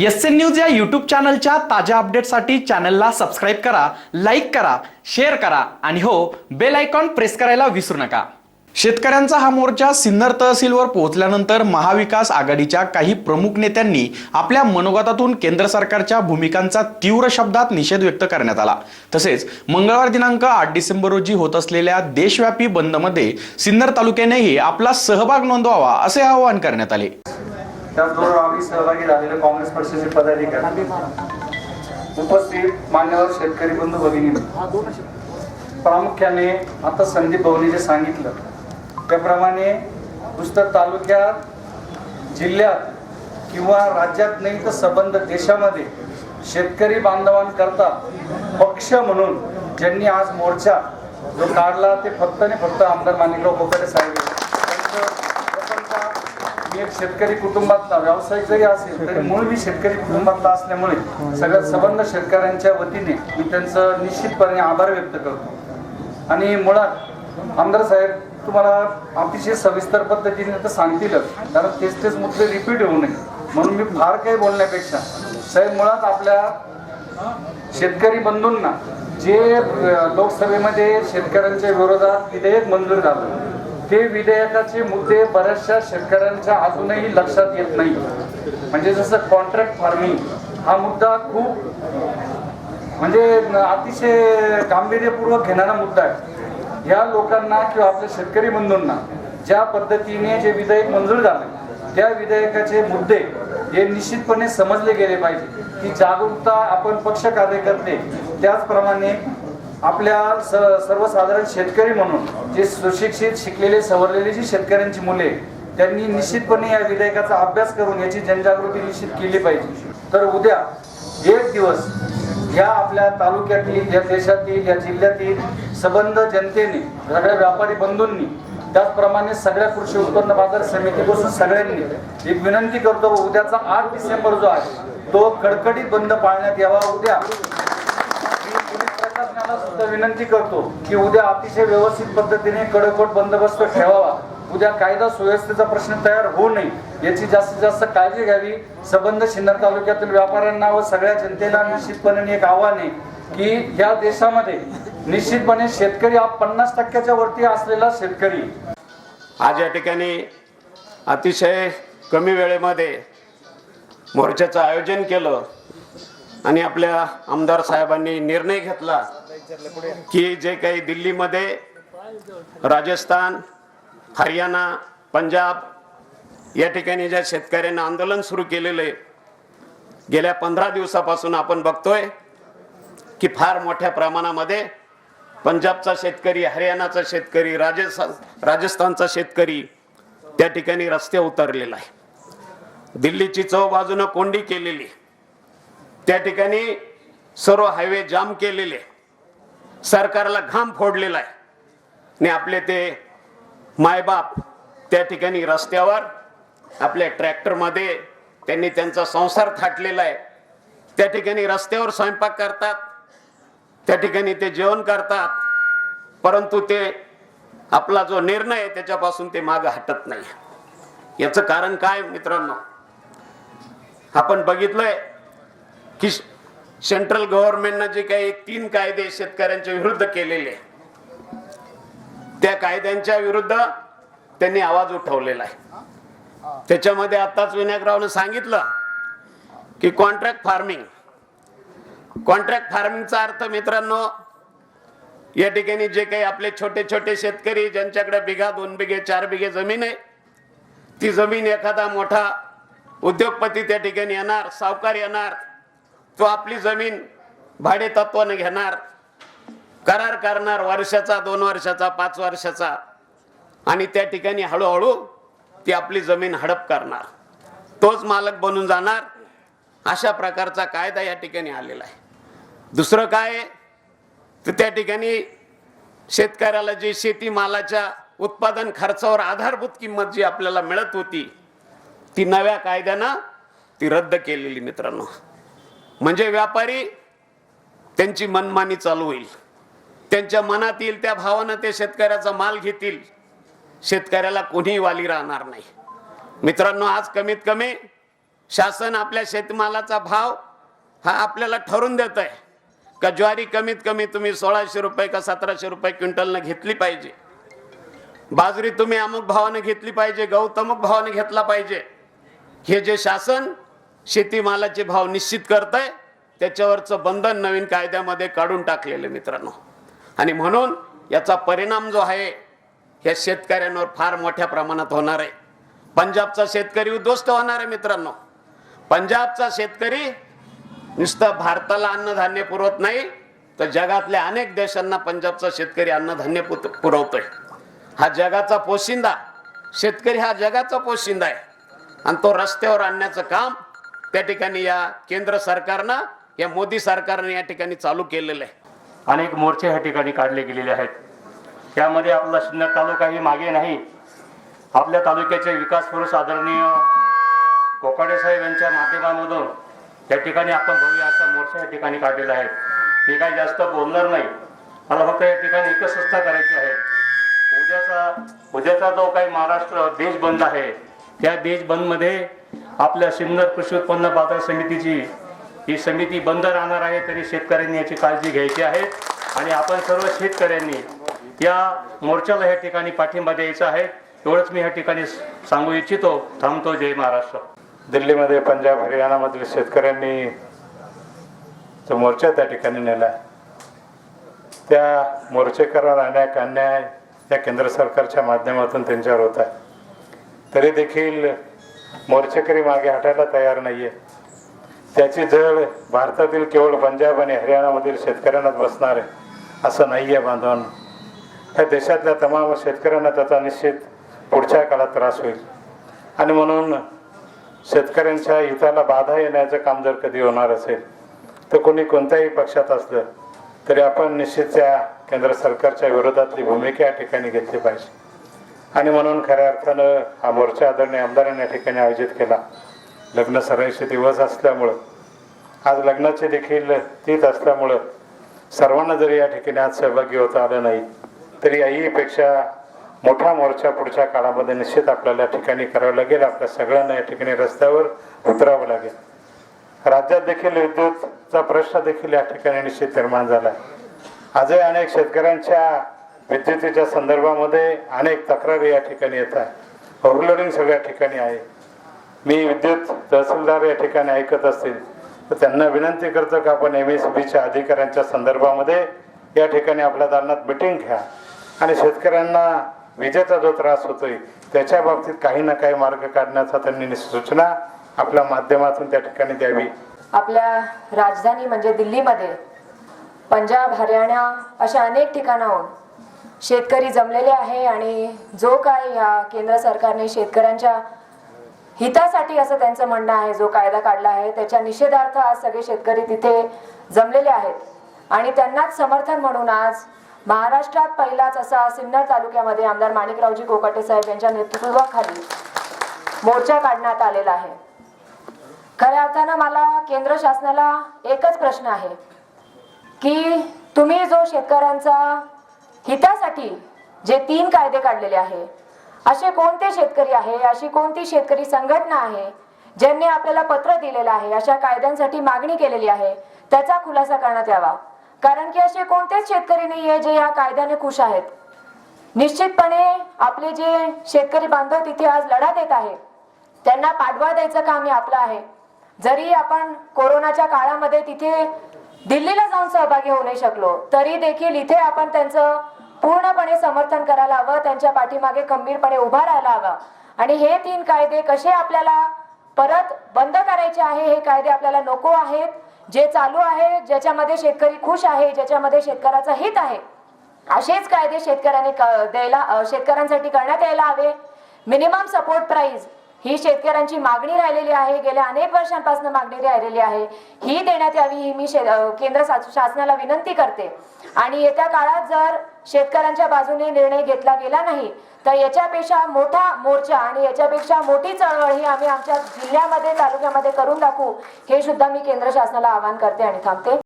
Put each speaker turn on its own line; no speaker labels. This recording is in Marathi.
एस एन न्यूज या यूट्यूब चॅनलच्या ताज्या अपडेटसाठी चॅनलला सबस्क्राईब करा लाईक करा शेअर करा आणि हो बेल आयकॉन प्रेस करायला विसरू नका. शेतकऱ्यांचा हा मोर्चा सिन्नर तहसीलवर पोहोचल्यानंतर महाविकास आघाडीच्या काही प्रमुख नेत्यांनी आपल्या मनोगतातून केंद्र सरकारच्या भूमिकांचा तीव्र शब्दात निषेध व्यक्त करण्यात आला. तसेच मंगळवार दिनांक आठ डिसेंबर रोजी होत असलेल्या देशव्यापी बंदमध्ये सिन्नर तालुक्यानेही आपला सहभाग नोंदवावा असे आवाहन करण्यात आले.
त्याचबरोबर आम्ही सहभागी झालेले काँग्रेस पक्षाचे पदाधिकारी. उपस्थित मान्यवर शेतकरी बंधू भगिनी. प्रामुख्याने आता संदीप भवनी जे सांगितलं त्याप्रमाणे पुस्तक तालुक्यात जिल्ह्यात किंवा राज्यात नाही तर संबंध देशामध्ये शेतकरी बांधवांकरता पक्ष म्हणून ज्यांनी आज मोर्चा जो काढला ते फक्त आणि फक्त आमदार माणिकराव कोकाटे साहेब एक शेतकरी कुटुंबातला व्यावसायिक जरी असेल तरी मूळ मी शेतकरी कुटुंबातला असल्यामुळे सगळ्या संबंध शेतकऱ्यांच्या वतीने मी त्यांचं निश्चितपणे आभार व्यक्त करतो. आणि मुळात आमदार साहेब तुम्हाला अतिशय सविस्तर पद्धतीने तर सांगतीलच कारण तेच तेच मुद्दे रिपीट होऊ नये. म्हणून मी फार काही बोलण्यापेक्षा साहेब मुळात आपल्या शेतकरी बंधूंना जे लोकसभेमध्ये शेतकऱ्यांच्या विरोधात विधेयक मंजूर झालं ते विधेयकाचे मुद्दे बऱ्याचशा शेतकऱ्यांच्या अजूनही लक्षात येत नाही. म्हणजे जसं कॉन्ट्रॅक्ट फार्मिंग हा मुद्दा खूप म्हणजे अतिशय गांभीर्यपूर्वक घेणारा मुद्दा आहे. या लोकांना किंवा आपल्या शेतकरी बंधूंना ज्या पद्धतीने जे विधेयक मंजूर झाले त्या विधेयकाचे मुद्दे हे निश्चितपणे समजले गेले पाहिजे. की जागरूकता आपण पक्ष कार्यकर्ते त्याचप्रमाणे आपल्या स सर्वसाधारण शेतकरी म्हणून जे सुशिक्षित शिकलेले सवरलेले जी शेतकऱ्यांची मुले त्यांनी निश्चितपणे या विधेयकाचा अभ्यास करून याची जनजागृती निश्चित केली पाहिजे. तर उद्या एक दिवस या आपल्या तालुक्यातील या देशातील या जिल्ह्यातील सबंध जनतेने सगळ्या व्यापारी बंधूंनी त्याचप्रमाणे सगळ्या कृषी उत्पन्न बाजार समितीपासून सगळ्यांनी एक विनंती करतो उद्याचा आठ डिसेंबर जो आहे तो कडकडीत बंद पाळण्यात यावा. उद्या प्रशासनाला सुद्धा विनंती करतो की उद्या अतिशय व्यवस्थित पद्धतीने कडकोट बंदोबस्त ठेवावा. उद्या कायदा सुव्यवस्थेचा प्रश्न तयार होऊ नये. याची जास्तीत जास्त काळजी घ्यावी. संबंध सिन्नर तालुक्यातील व्यापाऱ्यांना व सगळ्या जनतेला निश्चितपणे एक आव्हान आहे की या देशामध्ये निश्चितपणे शेतकरी हा पन्नास टक्क्याच्या वरती असलेला शेतकरी.
आज या ठिकाणी अतिशय कमी वेळेमध्ये मोर्चाचं आयोजन केलं. आणि आपल्या आमदार साहेबांनी निर्णय घेतला की जे काही दिल्लीमध्ये राजस्थान हरियाणा पंजाब या ठिकाणी ज्या शेतकऱ्यांनी आंदोलन सुरू केलेलं आहे गेल्या पंधरा दिवसापासून आपण बघतोय की फार मोठ्या प्रमाणामध्ये पंजाबचा शेतकरी हरियाणाचा शेतकरी राजस्थान राजस्थानचा शेतकरी त्या ठिकाणी रस्ते उतरलेला आहे. दिल्लीची चव बाजूनं कोंडी केलेली त्या ठिकाणी सर्व हायवे जाम केलेले. सरकारला घाम फोडलेला आहे. आणि आपले ते मायबाप त्या ठिकाणी रस्त्यावर आपल्या ट्रॅक्टरमध्ये त्यांनी त्यांचा संसार थाटलेला आहे. त्या ठिकाणी रस्त्यावर स्वयंपाक करतात. त्या ठिकाणी ते जेवण करतात. परंतु ते आपला जो निर्णय आहे त्याच्यापासून ते माग हटत नाही. याचं कारण काय मित्रांनो? आपण बघितलंय की सेंट्रल गव्हर्नमेंटनं जे काही तीन कायदे शेतकऱ्यांच्या विरुद्ध केलेले त्या कायद्यांच्या विरुद्ध त्यांनी आवाज उठवलेला आहे. त्याच्यामध्ये आताच विनायकरावनं सांगितलं की कॉन्ट्रॅक्ट फार्मिंग कॉन्ट्रॅक्ट फार्मिंगचा अर्थ मित्रांनो या ठिकाणी जे काही आपले छोटे छोटे शेतकरी ज्यांच्याकडे बिघा दोन बिघे चार बिघे जमीन आहे ती जमीन एखादा मोठा उद्योगपती त्या ठिकाणी येणार सावकार येणार तो आपली जमीन भाडे तत्वाने घेणार करार करणार वर्षाचा दोन वर्षाचा पाच वर्षाचा. आणि त्या ठिकाणी हळूहळू ती आपली जमीन हडप करणार. तोच मालक बनून जाणार. अशा प्रकारचा कायदा या ठिकाणी आलेला आहे. दुसरं काय आहे? तर त्या ठिकाणी शेतकऱ्याला जी शेती मालाच्या उत्पादन खर्चावर आधारभूत किंमत जी आपल्याला मिळत होती ती नव्या कायद्यानं ती रद्द केलेली मित्रांनो. म्हणजे व्यापारी त्यांची मनमानी चालू होईल. त्यांच्या मनात येईल त्या भावानं ते शेतकऱ्याचा माल घेतील. शेतकऱ्याला कोणीही वाली राहणार नाही. मित्रांनो आज कमीत कमी शासन आपल्या शेतमालाचा भाव हा आपल्याला ठरवून देत आहे का ज्वारी कमीत कमी तुम्ही सोळाशे रुपये का सतराशे रुपये क्विंटलनं घेतली पाहिजे? बाजरी तुम्ही अमुक भावाने घेतली पाहिजे गहू तमुक भावाने घेतला पाहिजे. हे जे शासन शेतीमालाचे भाव निश्चित करतंय त्याच्यावरचं बंधन नवीन कायद्यामध्ये काढून टाकलेलं मित्रांनो. आणि म्हणून याचा परिणाम जो आहे या शेतकऱ्यांवर फार मोठ्या प्रमाणात होणार आहे. पंजाबचा शेतकरी उद्ध्वस्त होणार आहे मित्रांनो. पंजाबचा शेतकरी नुसतं भारताला अन्नधान्य पुरवत नाही तर जगातल्या अनेक देशांना पंजाबचा शेतकरी अन्नधान्य पुत- पुरवतोय. हा जगाचा पोशिंदा शेतकरी हा जगाचा पोशिंदा आहे. आणि तो रस्त्यावर आणण्याचं काम त्या ठिकाणी या केंद्र सरकारनं या मोदी सरकारने या ठिकाणी चालू केलेलं आहे.
अनेक मोर्चे ह्या ठिकाणी काढले गेलेले आहेत. त्यामध्ये आपला सिन्नर तालुकाही मागे नाही. आपल्या तालुक्याचे विकास पुरुष आदरणीय कोकाडे साहेब यांच्या माध्यमामधून या ठिकाणी आपण भव्य असा मोर्चा या ठिकाणी काढलेला आहे. मी काही जास्त बोलणार नाही. मला फक्त या ठिकाणी एकच संस्था करायची आहे. उद्याचा उद्याचा जो काही महाराष्ट्र देश बंद आहे त्या देश बंदमध्ये आपल्या सिन्नर कृषी उत्पन्न बाजार समितीची ही समिती बंद राहणार आहे तरी शेतकऱ्यांनी याची काळजी घ्यायची आहे. आणि आपण सर्व शेतकऱ्यांनी या मोर्चाला या ठिकाणी पाठिंबा द्यायचा आहे. एवढंच मी या ठिकाणी सांगू इच्छितो. थांबतो. जय महाराष्ट्र.
दिल्लीमध्ये पंजाब हरियाणामधील शेतकऱ्यांनी जो मोर्चा त्या ठिकाणी नेला त्या मोर्चेकरांवर अनेक अन्याय या केंद्र सरकारच्या माध्यमातून त्यांच्यावर होत आहे. तरी देखील मोर्चेकरी मागे हटायला तयार नाहीये. त्याची जळ भारतातील केवळ पंजाब आणि हरियाणामधील शेतकऱ्यांनाच बसणार आहे असं नाही आहे बांधवांनो. त्या देशातल्या तमाम शेतकऱ्यांना त्याचा निश्चित पुढच्या काळात त्रास होईल. आणि म्हणून शेतकऱ्यांच्या हिताला बाधा येण्याचं काम जर कधी होणार असेल तर कोणी कोणत्याही पक्षात असलं तरी आपण निश्चित त्या केंद्र सरकारच्या विरोधातली भूमिका या ठिकाणी घेतली पाहिजे. आणि म्हणून खऱ्या अर्थानं हा मोर्चा आदरणीय आमदारांनी या ठिकाणी आयोजित केला. लग्न सराईचे दिवस असल्यामुळं आज लग्नाचे देखील तीत असल्यामुळं सर्वांना जरी या ठिकाणी आज सहभागी होता आलं नाही तरी याहीपेक्षा मोठा मोर्चा पुढच्या काळामध्ये निश्चित आपल्याला या ठिकाणी करावं लागेल. आपल्या सगळ्यांना या ठिकाणी रस्त्यावर उतरावं लागेल. राज्यात देखील विद्युतचा प्रश्न देखील या ठिकाणी निश्चित निर्माण झाला आहे. आजही अनेक शेतकऱ्यांच्या विद्युतीच्या संदर्भामध्ये अनेक तक्रारी या ठिकाणी येत आहे ओव्हरलोडिंग सगळ्या ठिकाणी आहे. मी विद्युत तहसीलदार या ठिकाणी ऐकत असतील तर त्यांना विनंती करतो की आपण एम एस बीच्या अधिकाऱ्यांच्या संदर्भामध्ये या ठिकाणी आपल्या दालनात मिटिंग घ्या. आणि शेतकऱ्यांना विजेचा जो त्रास होतोय त्याच्या बाबतीत काही ना काही मार्ग काढण्याचा त्यांनी सूचना आपल्या माध्यमातून त्या ठिकाणी द्यावी.
आपल्या राजधानी म्हणजे दिल्लीमध्ये पंजाब हरियाणा अशा अनेक ठिकाणाहून शेतकरी जमलेले आहे आणि जो काय या केंद्र सरकारने शेतकऱ्यांच्या हितासाठी असं त्यांचं म्हणणं आहे जो कायदा काढला आहे त्याच्या निषेधार्थ आज सगळे शेतकरी तिथे जमलेले आहेत. आणि त्यांनाच समर्थन म्हणून आज महाराष्ट्रात पहिलाच असा सिन्नर तालुक्यामध्ये आमदार माणिकरावजी कोकाटे साहेब यांच्या नेतृत्वाखाली मोर्चा काढण्यात आलेला आहे. खऱ्या अर्थानं मला केंद्र शासनाला एकच प्रश्न आहे की तुम्ही जो शेतकऱ्यांचा हितासाठी जे तीन कायदे काढलेले आहे असे कोणते शेतकरी आहे अशी कोणती शेतकरी संघटना आहे ज्यांनी आपल्याला पत्र दिलेलं आहे अशा कायद्यांसाठी मागणी केलेली आहे त्याचा खुलासा करण्यात यावा. कारण की असे कोणतेच शेतकरी नाहीये जे या कायद्याने खुश आहेत. निश्चितपणे आपले जे शेतकरी बांधव तिथे आज लढा देत आहे त्यांना पाठबळ द्यायचं काम हे आपलं आहे. जरी आपण कोरोनाच्या काळामध्ये तिथे दिल्लीला जाऊन सहभागी होऊ नाही शकलो तरी देखील इथे आपण त्यांचं पूर्णपणे समर्थन करायला हवं त्यांच्या पाठीमागे खंबीरपणे उभा राहायला हवं. आणि हे तीन कायदे कसे आपल्याला परत बंद करायचे आहे हे कायदे आपल्याला नको आहेत. जे चालू आहे ज्याच्यामध्ये शेतकरी खुश आहे ज्याच्यामध्ये शेतकऱ्याचं हित आहे असेच कायदे शेतकऱ्यांनी क- द्यायला शेतकऱ्यांसाठी करण्यात यायला हवे. मिनिमम सपोर्ट प्राइस ही शेतकऱ्यांची मागणी राहिलेली आहे. गेल्या अनेक वर्षांपासून मागणी राहिलेली आहे. ही देण्यात यावी ही मी शे- केंद्र सा- शासनाला विनंती करते. आणि येत्या काळात जर शेतकऱ्यांच्या बाजूने निर्णय घेतला गेला नाही. तर याच्यापेक्षा मोठा मोर्चा आणि याच्यापेक्षा मोठी चळवळ ही आम्ही आमच्या जिल्ह्यामध्ये तालुक्यामध्ये करून दाखवू. हे सुद्धा मी केंद्र शासनाला आवाहन करते आणि थांबते.